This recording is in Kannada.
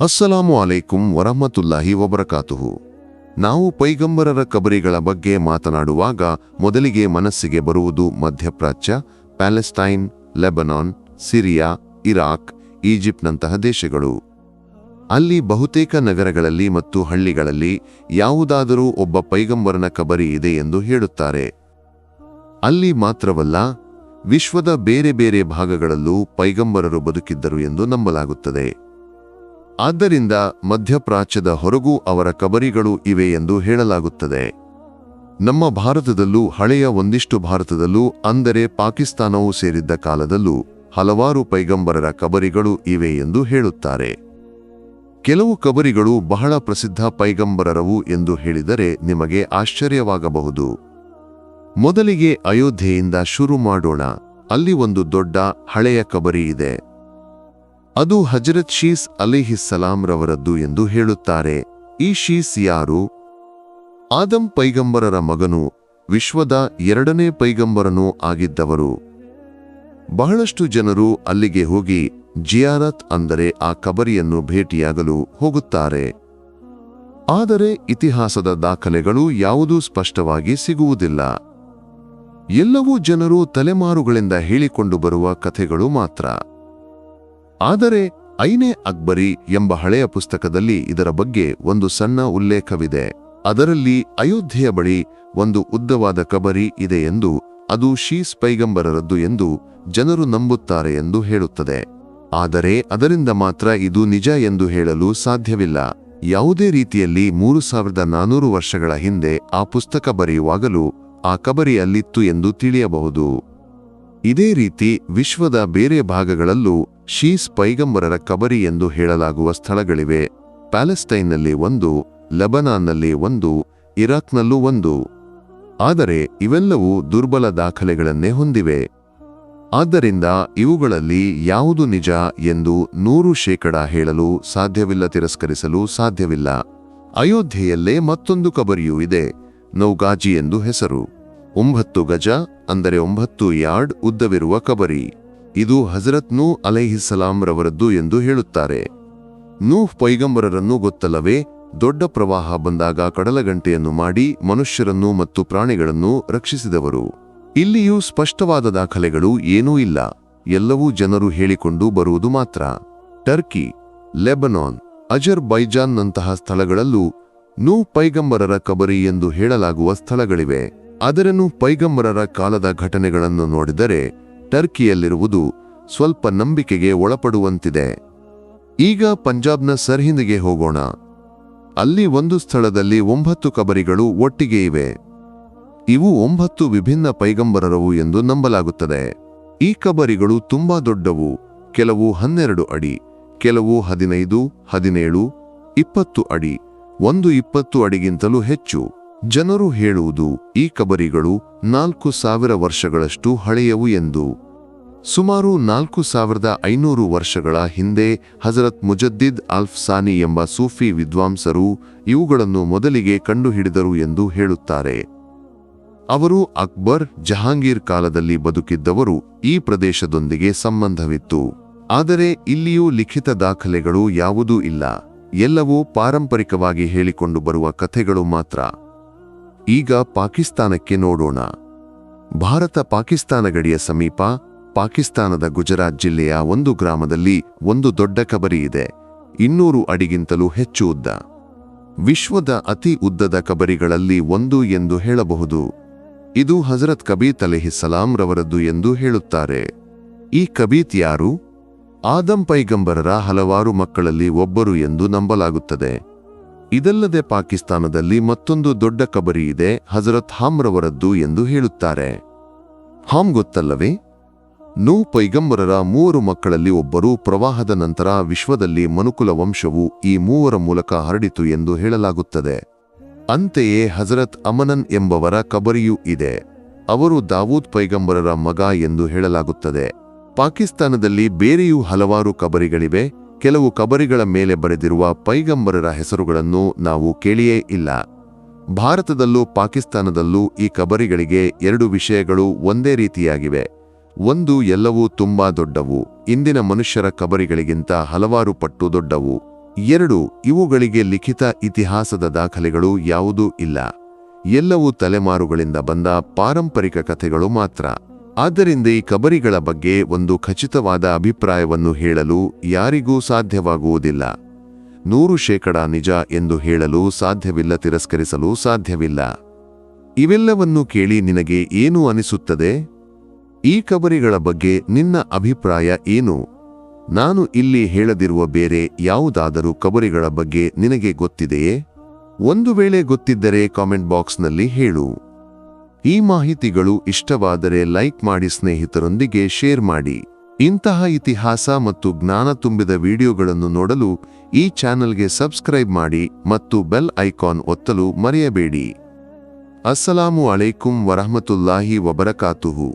ಅಸ್ಸಲಾಮು ಅಲೈಕುಂ ವರಹಮತುಲ್ಲಾಹಿ ವಬರಕಾತುಹು. ನಾವು ಪೈಗಂಬರರ ಕಬರಿಗಳ ಬಗ್ಗೆ ಮಾತನಾಡುವಾಗ ಮೊದಲಿಗೆ ಮನಸ್ಸಿಗೆ ಬರುವುದು ಮಧ್ಯಪ್ರಾಚ್ಯ, ಪ್ಯಾಲೆಸ್ಟೈನ್, ಲೆಬನಾನ್, ಸಿರಿಯಾ, ಇರಾಕ್, ಈಜಿಪ್ಟ್ನಂತಹ ದೇಶಗಳು. ಅಲ್ಲಿ ಬಹುತೇಕ ನಗರಗಳಲ್ಲಿ ಮತ್ತು ಹಳ್ಳಿಗಳಲ್ಲಿ ಯಾವುದಾದರೂ ಒಬ್ಬ ಪೈಗಂಬರನ ಕಬರಿ ಇದೆ ಎಂದು ಹೇಳುತ್ತಾರೆ. ಅಲ್ಲಿ ಮಾತ್ರವಲ್ಲ, ವಿಶ್ವದ ಬೇರೆ ಬೇರೆ ಭಾಗಗಳಲ್ಲೂ ಪೈಗಂಬರರು ಬದುಕಿದ್ದರು ಎಂದು ನಂಬಲಾಗುತ್ತದೆ. ಆದ್ದರಿಂದ ಮಧ್ಯಪ್ರಾಚ್ಯದ ಹೊರಗೂ ಅವರ ಕಬರಿಗಳು ಇವೆ ಎಂದು ಹೇಳಲಾಗುತ್ತದೆ. ನಮ್ಮ ಭಾರತದಲ್ಲೂ, ಹಳೆಯ ಒಂದಿಷ್ಟು ಭಾರತದಲ್ಲೂ, ಅಂದರೆ ಪಾಕಿಸ್ತಾನವೂ ಸೇರಿದ್ದ ಕಾಲದಲ್ಲೂ, ಹಲವಾರು ಪೈಗಂಬರರ ಕಬರಿಗಳು ಇವೆ ಎಂದು ಹೇಳುತ್ತಾರೆ. ಕೆಲವು ಕಬರಿಗಳು ಬಹಳ ಪ್ರಸಿದ್ಧ ಪೈಗಂಬರರವು ಎಂದು ಹೇಳಿದರೆ ನಿಮಗೆ ಆಶ್ಚರ್ಯವಾಗಬಹುದು. ಮೊದಲಿಗೆ ಅಯೋಧ್ಯೆಯಿಂದ ಶುರು ಮಾಡೋಣ. ಅಲ್ಲಿ ಒಂದು ದೊಡ್ಡ, ಹಳೆಯ ಕಬರಿ ಇದೆ. ಅದು ಹಜರತ್ ಶೀಸ್ ಅಲಿಹಿಸ್ಸಲಾಂರವರದ್ದು ಎಂದು ಹೇಳುತ್ತಾರೆ. ಈ ಶೀಸ್ ಯಾರು? ಆದಂ ಪೈಗಂಬರರ ಮಗನು, ವಿಶ್ವದ ಎರಡನೇ ಪೈಗಂಬರನೂ ಆಗಿದ್ದವರು. ಬಹಳಷ್ಟು ಜನರು ಅಲ್ಲಿಗೆ ಹೋಗಿ ಜಿಯಾರತ್ ಅಂದರೆ ಆ ಕಬರಿಯನ್ನು ಭೇಟಿಯಾಗಲು ಹೋಗುತ್ತಾರೆ. ಆದರೆ ಇತಿಹಾಸದ ದಾಖಲೆಗಳು ಯಾವುದೂ ಸ್ಪಷ್ಟವಾಗಿ ಸಿಗುವುದಿಲ್ಲ. ಎಲ್ಲವೂ ಜನರು ತಲೆಮಾರುಗಳಿಂದ ಹೇಳಿಕೊಂಡು ಬರುವ ಕಥೆಗಳು ಮಾತ್ರ. ಆದರೆ ಐನೇ ಅಕ್ಬರಿ ಎಂಬ ಹಳೆಯ ಪುಸ್ತಕದಲ್ಲಿ ಇದರ ಬಗ್ಗೆ ಒಂದು ಸಣ್ಣ ಉಲ್ಲೇಖವಿದೆ. ಅದರಲ್ಲಿ ಅಯೋಧ್ಯೆಯ ಬಳಿ ಒಂದು ಉದ್ದವಾದ ಕಬರಿ ಇದೆ ಎಂದು ಅದು ಶೀಸ್ ಪೈಗಂಬರರದ್ದು ಎಂದು ಜನರು ನಂಬುತ್ತಾರೆ ಎಂದು ಹೇಳುತ್ತದೆ. ಆದರೆ ಅದರಿಂದ ಮಾತ್ರ ಇದು ನಿಜ ಎಂದು ಹೇಳಲು ಸಾಧ್ಯವಿಲ್ಲ. ಯಾವುದೇ ರೀತಿಯಲ್ಲಿ ಮೂರು ಸಾವಿರದ ನಾನೂರು ವರ್ಷಗಳ ಹಿಂದೆ ಆ ಪುಸ್ತಕ ಬರೆಯುವಾಗಲೂ ಆ ಕಬರಿ ಅಲ್ಲಿತ್ತು ಎಂದು ತಿಳಿಯಬಹುದು. ಇದೇ ರೀತಿ ವಿಶ್ವದ ಬೇರೆ ಭಾಗಗಳಲ್ಲೂ ಶೀಸ್ ಪೈಗಂಬರರ ಕಬರಿ ಎಂದು ಹೇಳಲಾಗುವ ಸ್ಥಳಗಳಿವೆ. ಪ್ಯಾಲೆಸ್ಟೈನ್ನಲ್ಲಿ ಒಂದು, ಲೆಬನಾನ್ನಲ್ಲಿ ಒಂದು, ಇರಾಕ್ನಲ್ಲೂ ಒಂದು. ಆದರೆ ಇವೆಲ್ಲವೂ ದುರ್ಬಲ ದಾಖಲೆಗಳನ್ನೇ ಹೊಂದಿವೆ. ಆದ್ದರಿಂದ ಇವುಗಳಲ್ಲಿ ಯಾವುದು ನಿಜ ಎಂದು ನೂರು ಶೇಕಡ ಹೇಳಲು ಸಾಧ್ಯವಿಲ್ಲ, ತಿರಸ್ಕರಿಸಲು ಸಾಧ್ಯವಿಲ್ಲ. ಅಯೋಧ್ಯೆಯಲ್ಲೇ ಮತ್ತೊಂದು ಕಬರಿಯೂ ಇದೆ, ನೌಗಾಜಿ ಎಂದು ಹೆಸರು. ಒಂಬತ್ತು ಗಜ, ಅಂದರೆ ಒಂಬತ್ತು ಯಾರ್ಡ್ ಉದ್ದವಿರುವ ಕಬರಿ. ಇದು ಹಜರತ್ ನೂ ಅಲೈಹಿಸ್ಸಲಾಂ ರವರದ್ದು ಎಂದು ಹೇಳುತ್ತಾರೆ. ನೂಹ್ ಪೈಗಂಬರರನ್ನು ಗೊತ್ತಲ್ಲವೇ, ದೊಡ್ಡ ಪ್ರವಾಹ ಬಂದಾಗ ಕಡಲಗಂಟೆಯನ್ನು ಮಾಡಿ ಮನುಷ್ಯರನ್ನು ಮತ್ತು ಪ್ರಾಣಿಗಳನ್ನು ರಕ್ಷಿಸಿದವರು. ಇಲ್ಲಿಯೂ ಸ್ಪಷ್ಟವಾದ ದಾಖಲೆಗಳು ಏನೂ ಇಲ್ಲ. ಎಲ್ಲವೂ ಜನರು ಹೇಳಿಕೊಂಡು ಬರುವುದು ಮಾತ್ರ. ಟರ್ಕಿ, ಲೆಬನಾನ್ ಅಜರ್ ಬೈಜಾನ್ನಂತಹ ಸ್ಥಳಗಳಲ್ಲೂ ನೂ ಪೈಗಂಬರರ ಕಬರಿ ಎಂದು ಹೇಳಲಾಗುವ ಸ್ಥಳಗಳಿವೆ. ಅದರನ್ನು ಪೈಗಂಬರರ ಕಾಲದ ಘಟನೆಗಳನ್ನು ನೋಡಿದರೆ ಟರ್ಕಿಯಲ್ಲಿರುವುದು ಸ್ವಲ್ಪ ನಂಬಿಕೆಗೆ ಒಳಪಡುವಂತಿದೆ. ಈಗ ಪಂಜಾಬ್ನ ಸರ್ಹಿಂದಿಗೆ ಹೋಗೋಣ. ಅಲ್ಲಿ ಒಂದು ಸ್ಥಳದಲ್ಲಿ ಒಂಬತ್ತು ಕಬರಿಗಳು ಒಟ್ಟಿಗೆ ಇವೆ. ಇವು ಒಂಬತ್ತು ವಿಭಿನ್ನ ಪೈಗಂಬರರವು ಎಂದು ನಂಬಲಾಗುತ್ತದೆ. ಈ ಕಬರಿಗಳು ತುಂಬಾ ದೊಡ್ಡವು, ಕೆಲವು ಹನ್ನೆರಡು ಅಡಿ, ಕೆಲವು ಹದಿನೈದು, ಹದಿನೇಳು, ಇಪ್ಪತ್ತು ಅಡಿ, ಒಂದು ಇಪ್ಪತ್ತು ಅಡಿಗಿಂತಲೂ ಹೆಚ್ಚು. ಜನರು ಹೇಳುವುದು, ಈ ಕಬರಿಗಳು ನಾಲ್ಕು ಸಾವಿರ ವರ್ಷಗಳಷ್ಟು ಹಳೆಯವು ಎಂದು. ಸುಮಾರು ನಾಲ್ಕು ಸಾವಿರದ ಐನೂರು ವರ್ಷಗಳ ಹಿಂದೆ ಹಜರತ್ ಮುಜದ್ದಿದ್ ಅಲ್ಫ್ ಸಾನಿ ಎಂಬ ಸೂಫಿ ವಿದ್ವಾಂಸರು ಇವುಗಳನ್ನು ಮೊದಲಿಗೆ ಕಂಡುಹಿಡಿದರು ಎಂದು ಹೇಳುತ್ತಾರೆ. ಅವರು ಅಕ್ಬರ್ ಜಹಾಂಗೀರ್ ಕಾಲದಲ್ಲಿ ಬದುಕಿದ್ದವರು ಈ ಪ್ರದೇಶದೊಂದಿಗೆ ಸಂಬಂಧವಿತ್ತು. ಆದರೆ ಇಲ್ಲಿಯೂ ಲಿಖಿತ ದಾಖಲೆಗಳು ಯಾವುದೂ ಇಲ್ಲ. ಎಲ್ಲವೂ ಪಾರಂಪರಿಕವಾಗಿ ಹೇಳಿಕೊಂಡು ಬರುವ ಕಥೆಗಳು ಮಾತ್ರ. ಈಗ ಪಾಕಿಸ್ತಾನಕ್ಕೆ ನೋಡೋಣ. ಭಾರತ ಪಾಕಿಸ್ತಾನ ಗಡಿಯ ಸಮೀಪ, ಪಾಕಿಸ್ತಾನದ ಗುಜರಾತ್ ಜಿಲ್ಲೆಯ ಒಂದು ಗ್ರಾಮದಲ್ಲಿ ಒಂದು ದೊಡ್ಡ ಕಬರಿ ಇದೆ. ಇನ್ನೂರು ಅಡಿಗಿಂತಲೂ ಹೆಚ್ಚು ಉದ್ದ. ವಿಶ್ವದ ಅತಿ ಉದ್ದದ ಕಬರಿಗಳಲ್ಲಿ ಒಂದು ಎಂದು ಹೇಳಬಹುದು. ಇದು ಹಜರತ್ ಕಬೀತ್ ಸಲಾಂ ರವರದ್ದು ಎಂದು ಹೇಳುತ್ತಾರೆ. ಈ ಕಬೀತ್ ಯಾರು? ಆದಂ ಪೈಗಂಬರರ ಹಲವಾರು ಮಕ್ಕಳಲ್ಲಿ ಒಬ್ಬರು ಎಂದು ನಂಬಲಾಗುತ್ತದೆ. ಇದಲ್ಲದೆ ಪಾಕಿಸ್ತಾನದಲ್ಲಿ ಮತ್ತೊಂದು ದೊಡ್ಡ ಕಬರಿ ಇದೆ, ಹಜರತ್ ಹಾಮ್ರವರದ್ದು ಎಂದು ಹೇಳುತ್ತಾರೆ. ಹಾಮ್ ಗೊತ್ತಲ್ಲವೇ? ನೂ ಪೈಗಂಬರರ ಮೂವರು ಮಕ್ಕಳಲ್ಲಿ ಒಬ್ಬರು ಪ್ರವಾಹದ ನಂತರ ವಿಶ್ವದಲ್ಲಿ ಮನುಕುಲ ವಂಶವು ಈ ಮೂವರ ಮೂಲಕ ಹರಡಿತು ಎಂದು ಹೇಳಲಾಗುತ್ತದೆ. ಅಂತೆಯೇ ಹಜರತ್ ಅಮನನ್ ಎಂಬವರ ಕಬರಿಯೂ ಇದೆ. ಅವರು ದಾವೂದ್ ಪೈಗಂಬರರ ಮಗ ಎಂದು ಹೇಳಲಾಗುತ್ತದೆ. ಪಾಕಿಸ್ತಾನದಲ್ಲಿ ಬೇರೆಯೂ ಹಲವಾರು ಕಬರಿಗಳಿವೆ. ಕೆಲವು ಕಬರಿಗಳ ಮೇಲೆ ಬರೆದಿರುವ ಪೈಗಂಬರರ ಹೆಸರುಗಳನ್ನು ನಾವು ಕೇಳಿಯೇ ಇಲ್ಲ. ಭಾರತದಲ್ಲೂ ಪಾಕಿಸ್ತಾನದಲ್ಲೂ ಈ ಕಬರಿಗಳಿಗೆ ಎರಡು ವಿಷಯಗಳು ಒಂದೇ ರೀತಿಯಾಗಿವೆ. ಒಂದು ಎಲ್ಲವೂ ತುಂಬಾ ದೊಡ್ಡವು, ಇಂದಿನ ಮನುಷ್ಯರ ಕಬರಿಗಳಿಗಿಂತ ಹಲವಾರು ಪಟ್ಟು ದೊಡ್ಡವು. ಎರಡು, ಇವುಗಳಿಗೆ ಲಿಖಿತ ಇತಿಹಾಸದ ದಾಖಲೆಗಳು ಯಾವುದೂ ಇಲ್ಲ. ಎಲ್ಲವೂ ತಲೆಮಾರುಗಳಿಂದ ಬಂದ ಪಾರಂಪರಿಕ ಕಥೆಗಳು ಮಾತ್ರ. ಆದ್ದರಿಂದ ಈ ಕಬರಿಗಳ ಬಗ್ಗೆ ಒಂದು ಖಚಿತವಾದ ಅಭಿಪ್ರಾಯವನ್ನು ಹೇಳಲು ಯಾರಿಗೂ ಸಾಧ್ಯವಾಗುವುದಿಲ್ಲ. ನೂರು ಶೇಕಡ ನಿಜ ಎಂದು ಹೇಳಲು ಸಾಧ್ಯವಿಲ್ಲ, ತಿರಸ್ಕರಿಸಲು ಸಾಧ್ಯವಿಲ್ಲ. ಇವೆಲ್ಲವನ್ನು ಕೇಳಿ ನಿನಗೆ ಏನು ಅನಿಸುತ್ತದೆ? ಈ ಕಬರಿಗಳ ಬಗ್ಗೆ ನಿನ್ನ ಅಭಿಪ್ರಾಯ ಏನು? ನಾನು ಇಲ್ಲಿ ಹೇಳದಿರುವ ಬೇರೆ ಯಾವುದಾದರೂ ಕಬರಿಗಳ ಬಗ್ಗೆ ನಿನಗೆ ಗೊತ್ತಿದೆಯೇ? ಒಂದು ವೇಳೆ ಗೊತ್ತಿದ್ದರೆ ಕಾಮೆಂಟ್ ಬಾಕ್ಸ್ನಲ್ಲಿ ಹೇಳು. ಈ ಮಾಹಿತಿಗಳು ಇಷ್ಟವಾದರೆ ಲೈಕ್ ಮಾಡಿ ಸ್ನೇಹಿತರೊಂದಿಗೆ ಶೇರ್ ಮಾಡಿ. ಇಂತಹ ಇತಿಹಾಸ ಮತ್ತು ಜ್ಞಾನ ತುಂಬಿದ ವಿಡಿಯೋಗಳನ್ನು ನೋಡಲು ಈ ಚಾನೆಲ್ಗೆ ಸಬ್ಸ್ಕ್ರೈಬ್ ಮಾಡಿ ಮತ್ತು ಬೆಲ್ ಐಕಾನ್ ಒತ್ತಲು ಮರೆಯಬೇಡಿ. ಅಸ್ಸಲಾಮು ಅಲೈಕುಂ ವರಹಮತುಲ್ಲಾಹಿ ವಬರಕಾತುಹು.